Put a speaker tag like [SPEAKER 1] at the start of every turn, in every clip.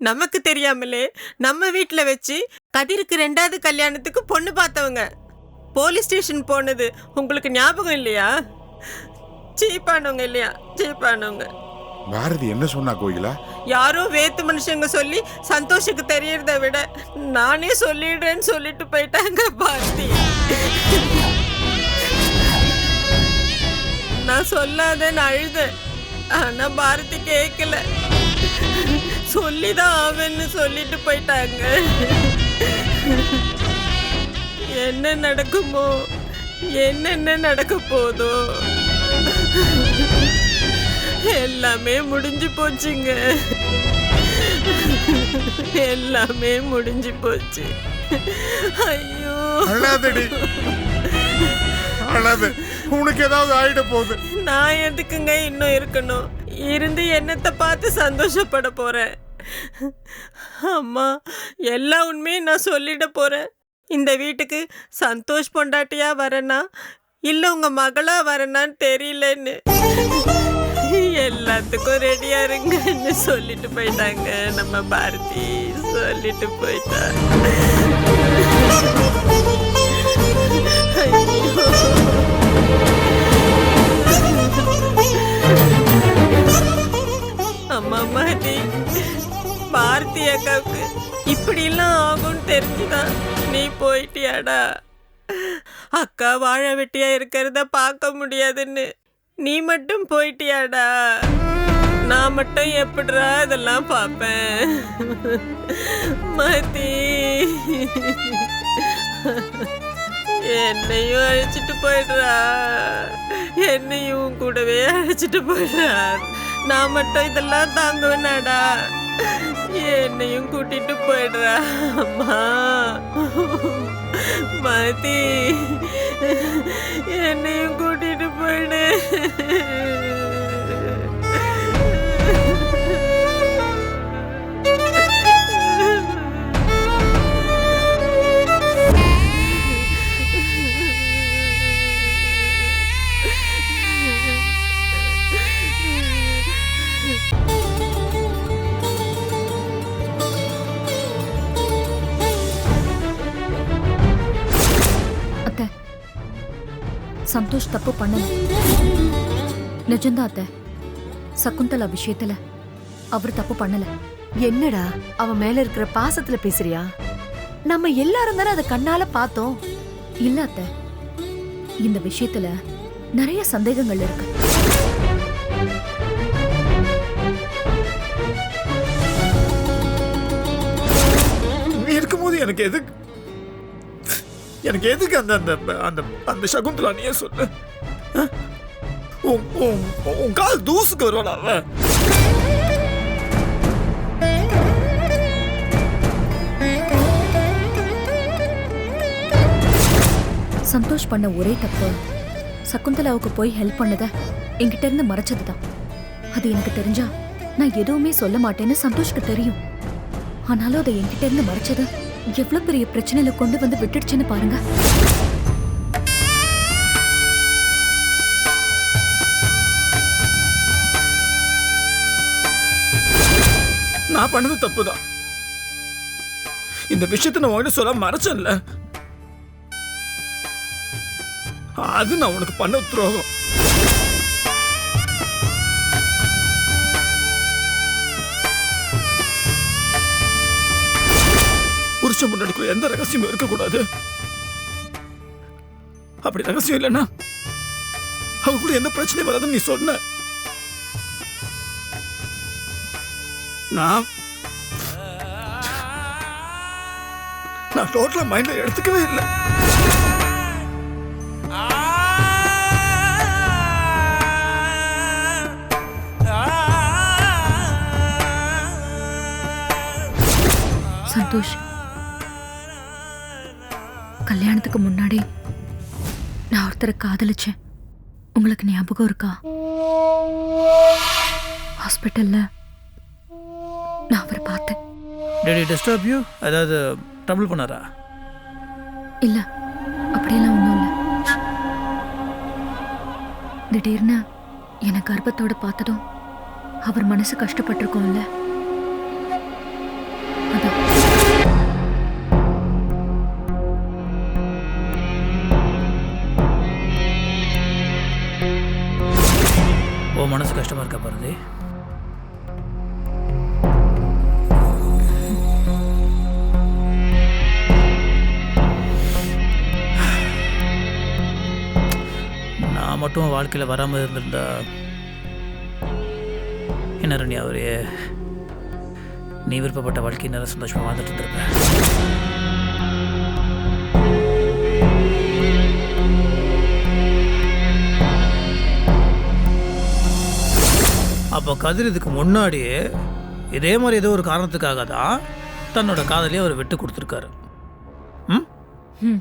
[SPEAKER 1] நமக்கு தெரியாமலே நம்ம வீட்ல வச்சு கதிருக்கு ரெண்டாவது கல்யாணத்துக்கு பொண்ணு பார்த்தவங்க. போலீஸ் ஸ்டேஷன் போனது உங்களுக்கு ஞாபகம் இல்லையா? சீப்பானவங்க இல்லையா? சீப்பானவங்க.
[SPEAKER 2] பாரதி என்ன சொன்னா கோகிலா?
[SPEAKER 1] யாரோ வேத்து மனுஷங்க சொல்லி சந்தோஷுக்கு தெரியறத விட நானே சொல்லிடுறேன்னு சொல்லிட்டு போயிட்டாங்க பாரதி. நான் சொல்லாதேன்னு அழுதேன். ஆனா பாரதி கேட்கல சொல்லிதான் ஆவேன்னு சொல்லிட்டு போயிட்டாங்க. என்ன நடக்குமோ என்னென்ன நடக்க போதோ. எல்லாமே முடிஞ்சு போச்சுங்க. எல்லாமே முடிஞ்சு போச்சு. ஐயோ.
[SPEAKER 2] அழாதடி. அழாத. உனக்கு ஏதாவது ஆயிட போகுது.
[SPEAKER 1] நான் எதுக்குங்க இன்னும் இருக்கணும்? இருந்து என்னத்தை பார்த்து சந்தோஷப்பட போறேன்? அம்மா எல்லா உண்மையும் நான் சொல்லிட போகிறேன் இந்த வீட்டுக்கு சந்தோஷ் பொண்டாட்டியா வரேனா? இல்லை உங்கள் மகளாக வரேனான்னு தெரியலன்னு. எல்லாத்துக்கும் ரெடியா இருங்கன்னு சொல்லிட்டு போயிட்டாங்க. நம்ம பாரதி சொல்லிட்டு போயிட்டா. அம்மா மாதிரி பாரதி அக்காவுக்கு இப்படிலாம் ஆகும்னு தெரிஞ்சுதான் நீ போயிட்டியாடா? அக்கா வாழ வெட்டியா இருக்கிறத பார்க்க முடியாதுன்னு. நீ மட்டும் போயிட்டியாடா? நான் மட்டும் எப்படிரா இதெல்லாம் பார்ப்பேன்? மதி. என்னையும் அழைச்சிட்டு போயிடுறா. என்னையும் உன் கூடவே அழைச்சிட்டு போயிடுறா. நான் மட்டும் இதெல்லாம் தாங்குவேனாடா. என்னையும் கூட்டிட்டு போயிடுறா அம்மா. மதி என்னையும் கூட்டிட்டு போயிடு.
[SPEAKER 3] சந்தோஷ் தப்பு பண்ணல நிஜம்தான் அத்தை சகுந்தலா விஷயத்துல அவர் தப்பு பண்ணல
[SPEAKER 4] என்னடா அவன் மேல இருக்கிற பாசத்துல பேசுறியா நம்ம எல்லாரும் தானே அதை கண்ணால பார்த்தோம்
[SPEAKER 3] இல்ல அத்தை இந்த விஷயத்துல நிறைய சந்தேகங்கள் இருக்கு
[SPEAKER 5] இருக்கும்போது எனக்கு எதுக்கு எனக்கு எதுக்கு அந்த அந்த அந்த அந்த சகுந்தலா நீ சொல்லு? உன் கால் தூசுக்கு வருவாளா அவன்?
[SPEAKER 3] சந்தோஷ் பண்ண ஒரே தப்பு. சகுந்தலாவுக்கு போய் ஹெல்ப் பண்ணத என்கிட்ட இருந்து மறைச்சதுதான். அது எனக்கு தெரிஞ்சா நான் எதுவுமே சொல்ல மாட்டேன்னு சந்தோஷ்க்கு தெரியும். ஆனாலும் அதை என்கிட்ட இருந்து மறைச்சது எவ்வளவு பெரிய பிரச்சனையில கொண்டு வந்து விட்டுடுச்சுன்னு பாருங்க.
[SPEAKER 5] நான் பண்ணது தப்புதான். இந்த விஷயத்தை நான் உங்ககிட்ட சொல்ல மறைச்சேன்ல. அது நான் உனக்கு பண்ண துரோகம். புருஷன் முன்னாடிக்குள்ள எந்த ரகசியமும் இருக்கக்கூடாது. அப்படி ரகசியம் இல்லைன்னா அவங்க கூட எந்த பிரச்சனையும் வராதுன்னு நீ சொன்ன. நான் நான் டோட்டலா மைண்ட்ல எடுத்துக்கவே இல்லை.
[SPEAKER 3] சந்தோஷ். கல்யாணத்துக்கு முன்னாடி நான் ஒருத்தரை காதலிச்சேன். உங்களுக்கு ஞாபகம் இருக்கா? ஹாஸ்பிட்டல்ல நான் அவரை பார்த்தேன்.
[SPEAKER 6] டெடி டிஸ்டர்ப் யூ ஏதாவது ட்ரபிள் பண்ணாரா?
[SPEAKER 3] இல்ல அப்படியெல்லாம் ஒன்றும் இல்லை. திடீர்னு என்னை கர்ப்பத்தோட பார்த்ததும் அவர் மனசு கஷ்டப்பட்டிருக்கோம்ல.
[SPEAKER 6] கஷ்டமாக இருக்க பாரதி நான் மட்டும் வாழ்க்கையில் வராமல் இருந்திருந்தா என்ன ரண்யா அவரே? நீ விருப்பப்பட்ட வாழ்க்கையை நேரம் சந்தோஷமாக வாழ்ந்துட்டு இருந்திருப்பேன் அப்போ கதிர் இதுக்கு முன்னாடியே இதே மாதிரி ஏதோ ஒரு காரணத்துக்காக தான் தன்னோட காதலியை அவர் விட்டு கொடுத்துருக்காரு. ம்?
[SPEAKER 3] ம்.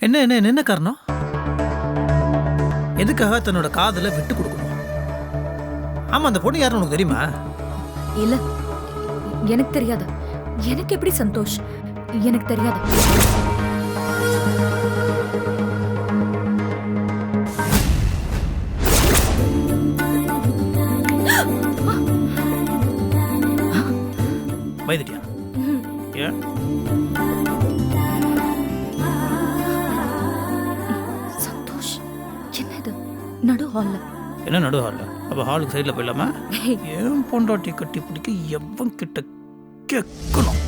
[SPEAKER 6] என்ன என்ன என்ன காரணம்? எதுக்காக தன்னோட காதலை விட்டு கொடுக்கணும்? ஆமா அந்த பொண்ணு யாருன்னு உனக்கு தெரியுமா?
[SPEAKER 3] இல்ல எனக்கு தெரியாது. எனக்கு எப்படி சந்தோஷ்? எனக்கு தெரியாது. நடு ஹால்ல
[SPEAKER 6] என்ன நடு ஹாலில் அப்போ ஹாலுக்கு சைடில் போயிடலாமா? ஏன் பொண்டாட்டி கட்டி பிடிக்க எவன் கிட்ட கேட்கணும்?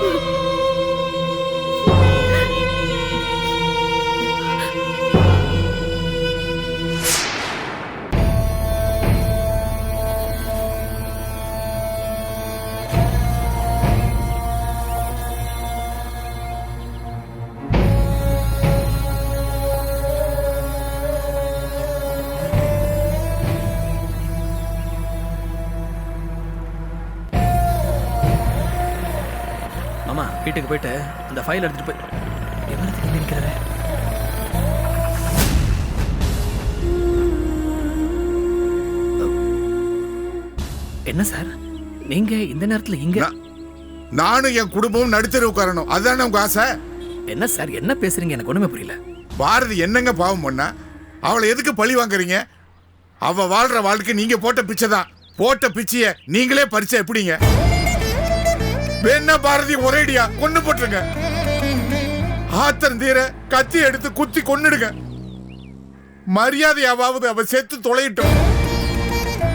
[SPEAKER 7] Ha ha ha! ஃபைல் எடுத்துட்டு போய் எவ்வளவு என்ன சார்? நீங்க இந்த நேரத்துல இங்க
[SPEAKER 2] நான்- நானும் என் குடும்பமும் நடுத்தர உட்காரணும். அதுதானே உங்க ஆசை?
[SPEAKER 7] என்ன சார் என்ன பேசுறீங்க? எனக்கு ஒண்ணுமே புரியல.
[SPEAKER 2] பாரதி என்னங்க பாவம் பண்ணா? அவளை எதுக்கு பழி வாங்குறீங்க? அவ வாழ்ற வாழ்க்கை நீங்க போட்ட பிச்சை தான். போட்ட பிச்சைய நீங்களே பறிச்சா எப்படிங்க? வேணா பாரதி ஒரேடியா? கொண்டு போட்டுருங்க. ஆத்தன் தீர கத்தி எடுத்து குத்தி கொன்னுடுங்க. மரியாதையாவது அவ செத்து தொலையிட்டோம்.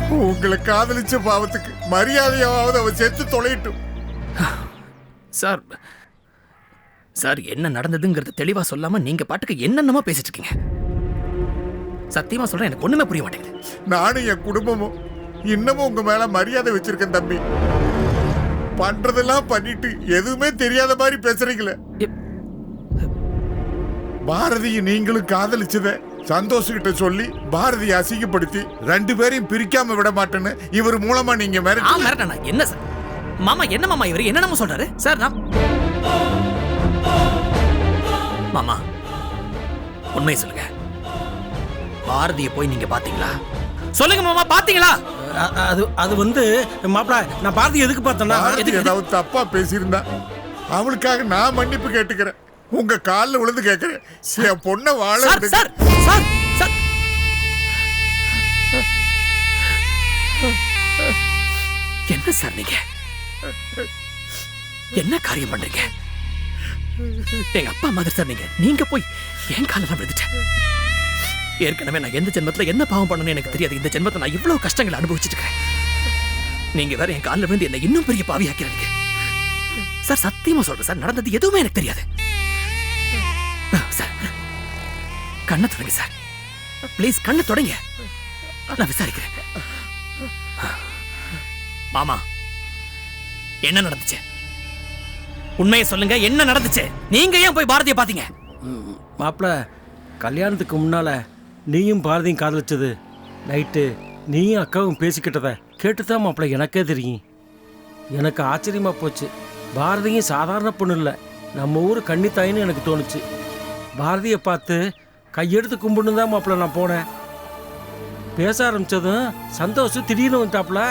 [SPEAKER 2] உங்களை காதலிச்ச பாவத்துக்கு மரியாதையாவது அவ செத்து தொலையிட்டும்.
[SPEAKER 7] சார் சார் என்ன நடந்ததுங்கிறது தெளிவா சொல்லாம நீங்க பாட்டுக்கு என்னென்னமோ பேசிட்டு இருக்கீங்க. சத்தியமா சொல்றேன் எனக்கு ஒண்ணுமே புரிய மாட்டேங்குது.
[SPEAKER 2] நானும் என் குடும்பமும் இன்னமும் உங்க மேல மரியாதை வச்சிருக்கேன் தம்பி. பண்றதெல்லாம் பண்ணிட்டு எதுவுமே தெரியாத மாதிரி பேசுறீங்களே.
[SPEAKER 7] எப்-
[SPEAKER 2] பாரதியை நீங்களும் காதலிச்சத சந்தோஷ் கிட்ட சொல்லி பாரதியை அசிங்கப்படுத்தி ரெண்டு பேரையும் பிரிக்காம விட மாட்டேன்னு இவர் மூலமா நீங்க
[SPEAKER 7] ஆ
[SPEAKER 2] மிரட்டி
[SPEAKER 7] மிரட்டனா? என்ன சார்? மாமா என்ன மாமா இவர்? என்னென்னமோ சொல்றாரு? சார் நான் மாமா உண்மையை சொல்லுங்க. பாரதியை போய் நீங்க பாத்தீங்களா சொல்லுங்க மாமா பாத்தீங்களா
[SPEAKER 8] அ- அது அது வந்து மாப்பிள நான் பாரதி எதுக்கு பார்த்தேன்னா
[SPEAKER 2] பாரதி ஏதாவது தப்பா பேசியிருந்தா அவளுக்காக நான் மன்னிப்பு கேட்டுக்கிறேன். உங்க காலில் விழுந்து கேட்கிறேன் என் பொண்ணை வாழ
[SPEAKER 7] சார்
[SPEAKER 2] விடுங்க.
[SPEAKER 7] Sir sir sir. என்ன சார் நீங்க? என்ன காரியம் பண்றீங்க? எங்க அப்பா மாதிரி சார் நீங்க. நீங்க போய் என் காலில் விழுந்துட்டேன். ஏற்கனவே நான் எந்த ஜென்மத்துல என்ன பாவம் பண்ணணும்னு எனக்கு தெரியாது. இந்த ஜென்மத்தை நான் இவ்வளவு கஷ்டங்களை அனுபவிச்சுட்டு இருக்கேன் நீங்க வேற என் காலில் விழுந்து என்ன இன்னும் பெரிய பாவி ஆக்கிறீங்க சார் சத்தியமா சொல்றேன் சார் நடந்தது எதுவுமே எனக்கு தெரியாது. சார் கண்ணை தொடங்க சார். ப்ளீஸ் கண்ணை தொடங்க. நான் விசாரிக்கிறேன். மாமா என்ன நடந்துச்சு? உண்மையை சொல்லுங்க என்ன நடந்துச்சு? நீங்க ஏன் போய் பாரதியை பாத்தீங்க
[SPEAKER 8] மாப்பிள கல்யாணத்துக்கு முன்னால நீயும் பாரதியும் காதலிச்சது. நைட்டு நீயும் அக்காவும் பேசிக்கிட்டத கேட்டுதான் மாப்பிள எனக்கே தெரியும். எனக்கு ஆச்சரியமா போச்சு. பாரதியும் சாதாரண பொண்ணு இல்லை. நம்ம ஊர் கன்னித்தாயின்னு எனக்கு தோணுச்சு. பாரதியை பார்த்து கையெடுத்து கும்பிடுன்னு தான் மாப்பிள நான் போனேன். பேச ஆரம்பிச்சதும் சந்தோஷம் திடீர்னு வந்துட்டாப்புல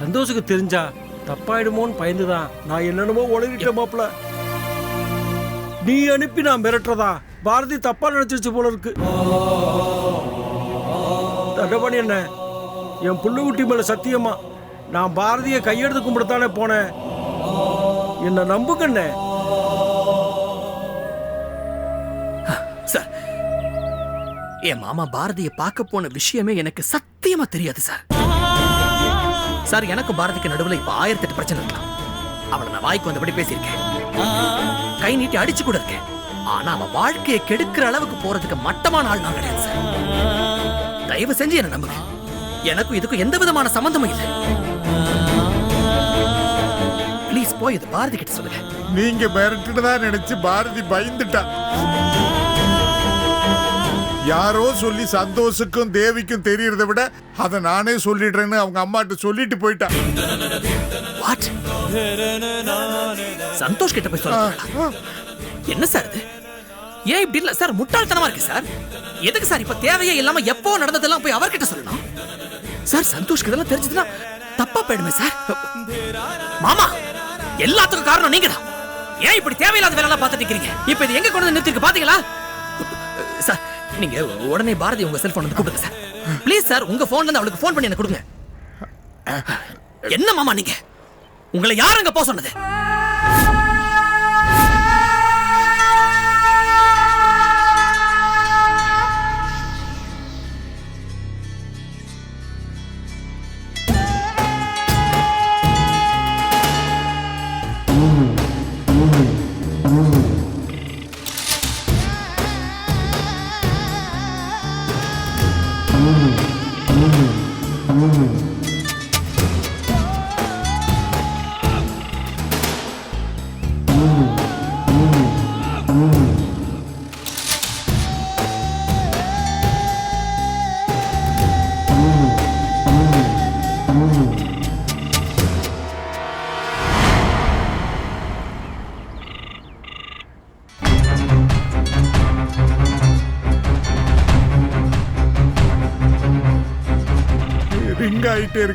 [SPEAKER 8] சந்தோஷுக்கு தெரிஞ்சா தப்பாயிடுமோன்னு பயந்துதான். நான் என்னென்னமோ உளறிட்டேன் மாப்பிள நீ அனுப்பி நான் மிரட்டுறதா? பாரதி தப்பாக நினைச்சிருச்சு போல இருக்கு. தண்டபாணி என்ன என் புள்ளுக்குட்டி மேலே சத்தியமா நான் பாரதியை கையெடுத்து கும்பிடத்தானே போனேன். என்னை நம்புக்கண்ணே
[SPEAKER 7] என் மாமா பாரதியை பார்க்க போன விஷயமே எனக்கு சத்தியமா தெரியாது சார். சார் எனக்கு பாரதிக்கு நடுவுல இப்ப ஆயிரத்தி எட்டு பிரச்சனை இருக்கலாம். அவளை நான் வாய்க்கு வந்தபடி பேசியிருக்கேன். கை நீட்டி அடிச்சு கூட இருக்கேன். ஆனா அவன் வாழ்க்கையை கெடுக்கிற அளவுக்கு போறதுக்கு மட்டமான ஆள் நான் கிடையாது சார். தயவு செஞ்சு என்ன நம்புங்க. எனக்கும் இதுக்கும் எந்த விதமான சம்பந்தமும் இல்லை. ப்ளீஸ் போய் இது பாரதி கிட்ட சொல்லுங்க.
[SPEAKER 2] நீங்க மிரட்டுனதா நினைச்சு பாரதி பயந்துட்டா. யாரோ சொல்லி சந்தோஷுக்கும் தேவிக்கும் தெரியறத விட அதை நானே சொல்லிடுறேன்னு அவங்க அம்மாட்ட சொல்லிட்டு போயிட்டா.
[SPEAKER 7] வாட் சந்தோஷ் கிட்ட போய் சொல்ல என்ன சார் இது? ஏன் இப்படி இல்ல? சார் முட்டாள்தனமா இருக்கு சார். எதுக்கு சார் இப்ப தேவையே இல்லாம எப்போ நடந்ததெல்லாம் போய் அவர்கிட்ட சொல்லணும்? சார் சந்தோஷ்க்கு இதெல்லாம் தெரிஞ்சதுன்னா தப்பா போயிடுமே சார். மாமா எல்லாத்துக்கும் காரணம் நீங்க தான் ஏன் இப்படி தேவையில்லாத வேலை பார்த்துட்டு இருக்கீங்க இப்ப இது எங்க கொண்டு வந்து நிறுத்திருக்கு? பாத்தீங்களா? சார் நீங்க உடனே பாரதி உங்க செல்போன் வந்து கூப்பிடுங்க சார் ப்ளீஸ் சார் உங்க போன்ல இருந்து அவளுக்கு ஃபோன் பண்ணி எனக்கு கொடுங்க. என்ன மாமா நீங்க? உங்களை யார் அங்க போக சொன்னது?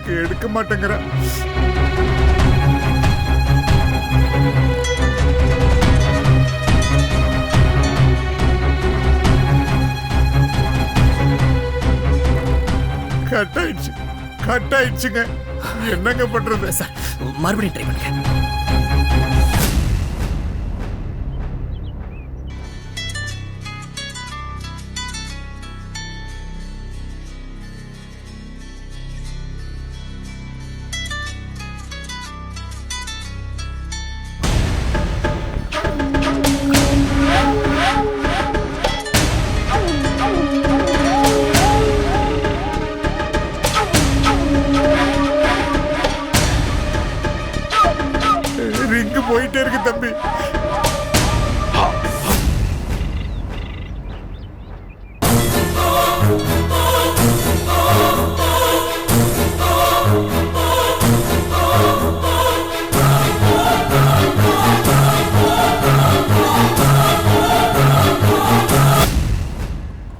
[SPEAKER 2] எனக்கு எடுக்க மாட்டேங்கிற. கட் ஆயிடுச்சு கட் ஆயிடுச்சுங்க என்னங்க பண்றது?
[SPEAKER 7] சார் மறுபடியும் ட்ரை பண்ணுங்க.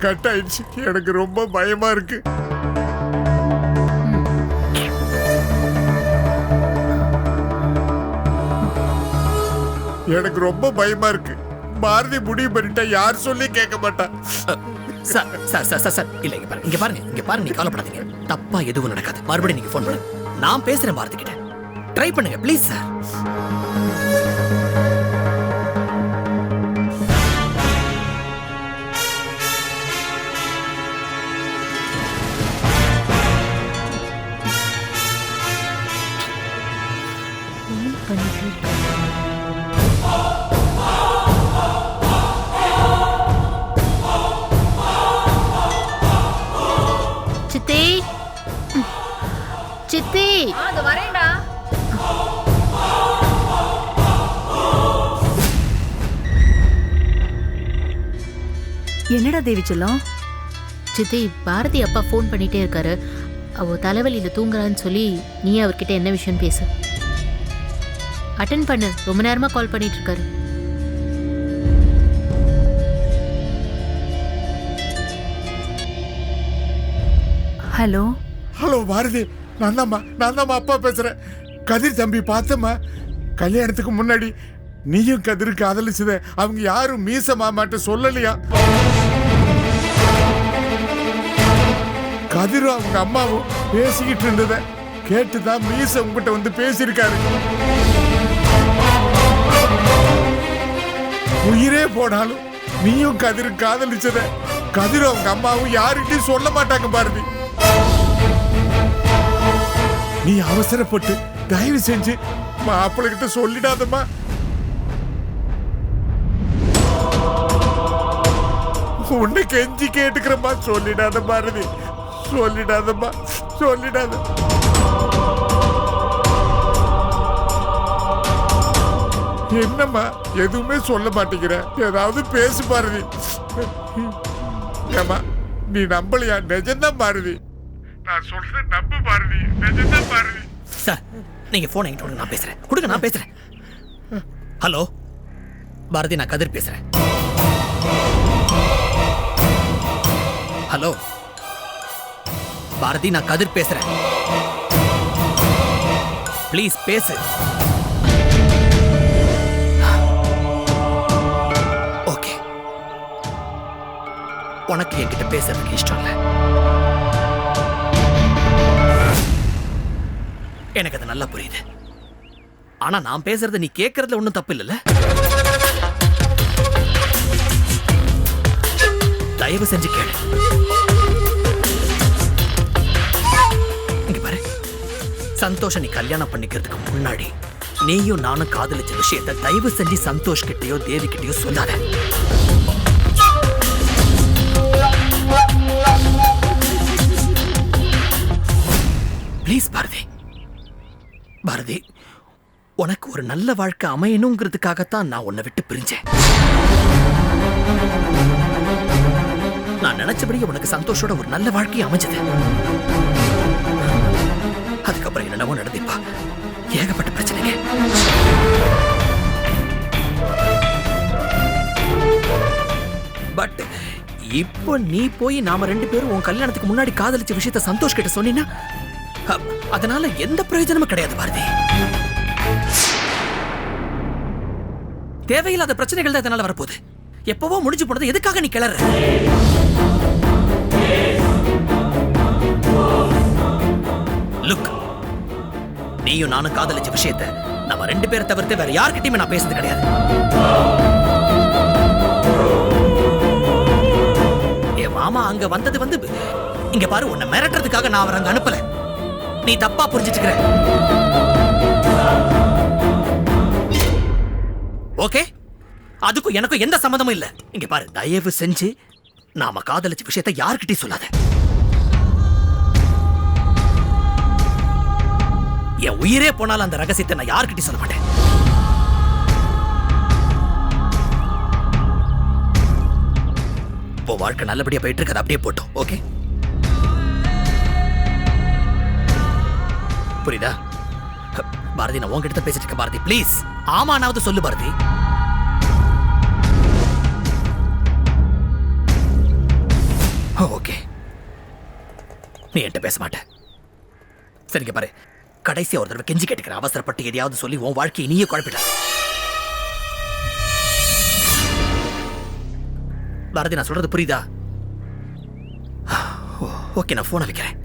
[SPEAKER 2] கட் ஆயிடுச்சு எனக்கு ரொம்ப பயமா இருக்கு. எனக்கு ரொம்ப பயமா இருக்கு. பாரதி முடிவு பண்ணிட்டா யார் சொல்லி கேட்க மாட்டா.
[SPEAKER 7] Sir sir sir sir sir இல்ல இங்க பாருங்க இங்க பாருங்க இங்க பாருங்க நீ கவலைப்படாதீங்க. தப்பா எதுவும் நடக்காது. மறுபடியும் நீங்க ஃபோன் பண்ணுங்க. நான் பேசுறேன் பாரதி கிட்ட. ட்ரை பண்ணுங்க ப்ளீஸ் சார்
[SPEAKER 4] தேவி செல்லம்.
[SPEAKER 9] சித்தி பாரதி அப்பா ஃபோன் பண்ணிட்டே இருக்காரு. அவ தலைவலியில தூங்குறான்னு சொல்லி நீ அவர்கிட்ட என்ன விஷயம் பேசு. அட்டன் பண்ணு. ரொம்ப நேரமா கால் பண்ணிட்டு இருக்காரு.
[SPEAKER 4] Hello
[SPEAKER 2] hello Bharathi. நான் தாம்மா நான் தாம்மா அப்பா பேசுறேன். கதிர் தம்பி பார்த்தம்மா. கல்யாணத்துக்கு முன்னாடி நீயும் கதிர் காதலிச்சத அவங்க யாரும் மீச மாமாட்ட சொல்லலையா? கதிரும் அவங்க அம்மாவும் பேசிக்கிட்டு இருந்தத கேட்டுதான் மீச உங்ககிட்ட வந்து பேசியிருக்காரு. உயிரே போனாலும் நீயும் கதிர் காதலிச்சத கதிரும் அவங்க அம்மாவும் யாருக்கிட்டையும் சொல்ல மாட்டாங்க பாரதி. நீ அவசரப்பட்டு தயவு செஞ்சு மாப்பிள்ளை கிட்ட சொல்லிடாதம்மா. உன்னை கெஞ்சி கேட்டுக்கிறம்மா சொல்லிடாத பாரதி. சொல்லிடாதம்மா. சொல்லிடாத. என்னம்மா எதுவுமே சொல்ல மாட்டேங்கிற. ஏதாவது பேசு பாருதி ஏம்மா நீ நம்பலையா? நிஜம்தான் பாருதி நான் சொல்றது நம்பு பாருதி நிஜம்தான் பாருதி
[SPEAKER 7] சார் நீங்க போன் என்கிட்ட கொடுங்க நான் பேசுறேன். கொடுங்க நான் பேசுறேன். ஹலோ பாரதி நான் கதிர் பேசுறேன். ஹலோ பாரதி நான் கதிர் பேசுறேன். ப்ளீஸ் பேசு. ஓகே உனக்கு என்கிட்ட பேசுறதுக்கு இஷ்டம் இல்லை. எனக்கு அது நல்லா புரியுது. ஆனா நான் பேசுறத நீ கேட்கறதுல ஒண்ணும் தப்பு இல்லைல்ல? தயவு செஞ்சு கேளு. சந்தோஷ நீ கல்யாணம் பண்ணிக்கிறதுக்கு முன்னாடி நீயும் நானும் காதலிச்ச விஷயத்தை தயவு செஞ்சு சந்தோஷ் கிட்டயோ தேவி கிட்டயோ சொல்லாத. ப்ளீஸ் பாரதி. பாரதி உனக்கு ஒரு நல்ல வாழ்க்கை அமையணுங்கிறதுக்காகத்தான் நான் உன்னை விட்டு பிரிஞ்சேன். நான் நினைச்சபடியே உனக்கு சந்தோஷோட ஒரு நல்ல வாழ்க்கை அமைஞ்சது. அதுக்கப்புறம் என்னென்னவோ நடந்திப்பா ஏகப்பட்ட பிரச்சனைங்க பட் இப்போ நீ போய் நாம ரெண்டு பேரும் உன் கல்யாணத்துக்கு முன்னாடி காதலிச்ச விஷயத்த சந்தோஷ் கிட்ட சொன்னீங்கன்னா அதனால எந்த பிரயோஜனமும் கிடையாது பாரதி. தேவையில்லாத பிரச்சனைகள் தான் இதனால வரப்போகுது. எப்பவோ முடிஞ்சு போனது எதுக்காக நீ கிளற? நீயும் நானும் காதலிச்ச விஷயத்த நம்ம ரெண்டு பேரை தவிர்த்து வேற யார்கிட்டயுமே நான் பேசுறது கிடையாது. என் மாமா அங்க வந்தது வந்து இங்க பாரு உன்னை மிரட்டுறதுக்காக நான் அவரை அங்க அனுப்பல. நீ தப்பா புரிஞ்சிட்டு ஓகே? அதுக்கும் எனக்கும் எந்த சம்மந்தமும் இல்ல. இங்க பாரு தயவு செஞ்சு நாம காதலிச்ச விஷயத்தை யார்கிட்டயும் சொல்லாத. என் உயிரே போனாலும் அந்த ரகசியத்தை நான் யார்கிட்டயும் சொல்ல மாட்டேன். இப்போ வாழ்க்கை நல்லபடியா போயிட்டு இருக்கு அப்படியே போட்டோம் ஓகே? புரியுதா? பாரதி நான் உங்ககிட்ட பேசிட்டு இருக்க பாரதி. ப்ளீஸ் ஆமானாவது சொல்லு பாரதி. ஓகே. நீ என்கிட்ட பேச மாட்டேன் சரிங்க பாரு. கடைசியா ஒரு தடவை கெஞ்சி கேட்டுக்கிற அவசரப்பட்டு எதையாவது சொல்லி உன் வாழ்க்கையை நீயே குழப்பிட பாரதி நான் சொல்றது புரியுதா? ஓ- ஓகே நான் போனை வைக்கிறேன்.